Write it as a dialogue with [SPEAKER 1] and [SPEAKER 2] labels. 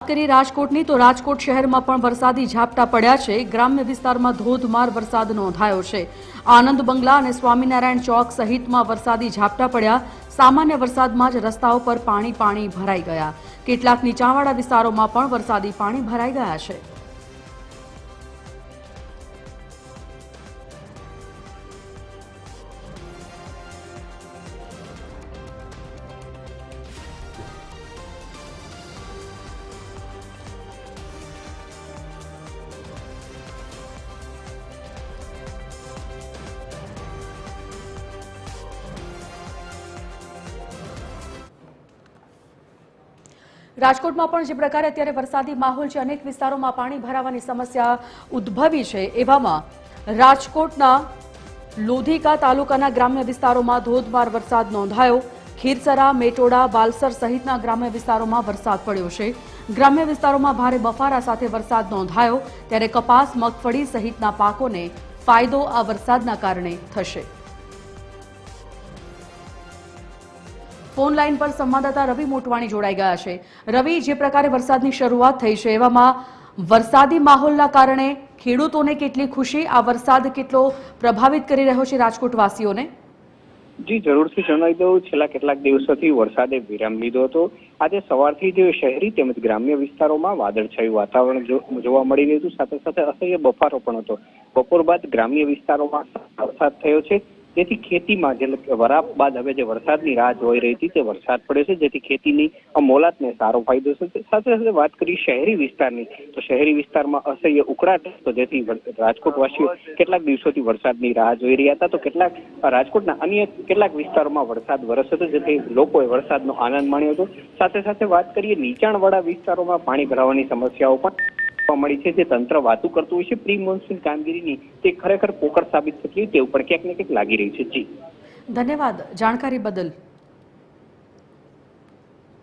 [SPEAKER 1] કરી રાજકોટની, તો રાજકોટ શહેરમાં પણ વરસાદી ઝાપટા પડ્યા છે. ગ્રામ્ય વિસ્તારમાં ધોધમાર વરસાદ નોંધાયો છે. આનંદ બંગલા અને સ્વામિનારાયણ ચોક સહિતમાં વરસાદી ઝાપટા પડ્યા. સામાન્ય વરસાદમાં જ રસ્તાઓ પર પાણી પાણી ભરાઈ ગયા. કેટલાક નીચાણવાળા વિસ્તારોમાં પણ વરસાદી પાણી ભરાઈ ગયા છે. રાજકોટમાં પણ જે પ્રકારે અત્યારે વરસાદી માહોલ છે, અનેક વિસ્તારોમાં પાણી ભરાવાની સમસ્યા ઉદ્ભવી છે. એવામાં રાજકોટના લોધિકા તાલુકાના ગ્રામ્ય વિસ્તારોમાં ધોધમાર વરસાદ નોંધાયો. ખીરસરા, મેટોડા, બાલસર સહિતના ગ્રામ્ય વિસ્તારોમાં વરસાદ પડ્યો છે. ગ્રામ્ય વિસ્તારોમાં ભારે બફારા સાથે વરસાદ નોંધાયો. ત્યારે કપાસ, મગફળી સહિતના પાકોને ફાયદો આ વરસાદના કારણે થશે. ફોન લાઈન પર સંવાદદાતા રવિ મોટવાણી જોડાઈ ગયા છે. રવિ, જે પ્રકારે વરસાદની શરૂઆત થઈ છે, એવામાં વરસાદી માહોલના કારણે ખેડૂતોને કેટલી ખુશી, આ વરસાદ કેટલો પ્રભાવિત કરી રહ્યો છે રાજકોટવાસીઓને?
[SPEAKER 2] જી, જરૂરથી જણાવી દઉં. છેલ્લા કેટલાક દિવસોથી વરસાદે વિરામ લીધો હતો. આજે સવારથી જ શહેરી તેમજ ગ્રામ્ય વિસ્તારોમાં વાદળછાયું વાતાવરણ જોવા મળી રહ્યું હતું. સાથે સાથે અસહ્ય બફારો પણ હતો. બપોર બાદ ગ્રામ્ય વિસ્તારોમાં વરસાદ થયો છે. જેથી ખેતીમાં જે વરાપ બાદ હવે જે વરસાદની રાહ જોઈ રહી હતી, તે વરસાદ પડ્યો છે. જેથી ખેતીની મોલાતને સારો ફાયદો થશે. સાથે સાથે વાત કરી શહેરી વિસ્તારની, તો શહેરી વિસ્તારમાં અસહ્ય ઉકળાટ, તો જેથી રાજકોટવાસીઓ કેટલાક દિવસોથી વરસાદની રાહ જોઈ રહ્યા હતા. તો કેટલાક રાજકોટના અન્ય કેટલાક વિસ્તારોમાં વરસાદ વરસ્યો હતો, જેથી લોકોએ વરસાદનો આનંદ માણ્યો હતો. સાથે સાથે વાત કરીએ નીચાણવાળા વિસ્તારોમાં પાણી ભરાવાની સમસ્યાઓ પણ જોવા મળી છે, જે તંત્ર વાતું કરતું હોય છે પ્રી મોન્સૂન કામગીરીની, તે ખરેખર પોકળ સાબિત થતી હોય તેવું પણ ક્યાંક ને ક્યાંક લાગી રહ્યું છે. જી.
[SPEAKER 1] ધન્યવાદ. જાણકારી બદલ.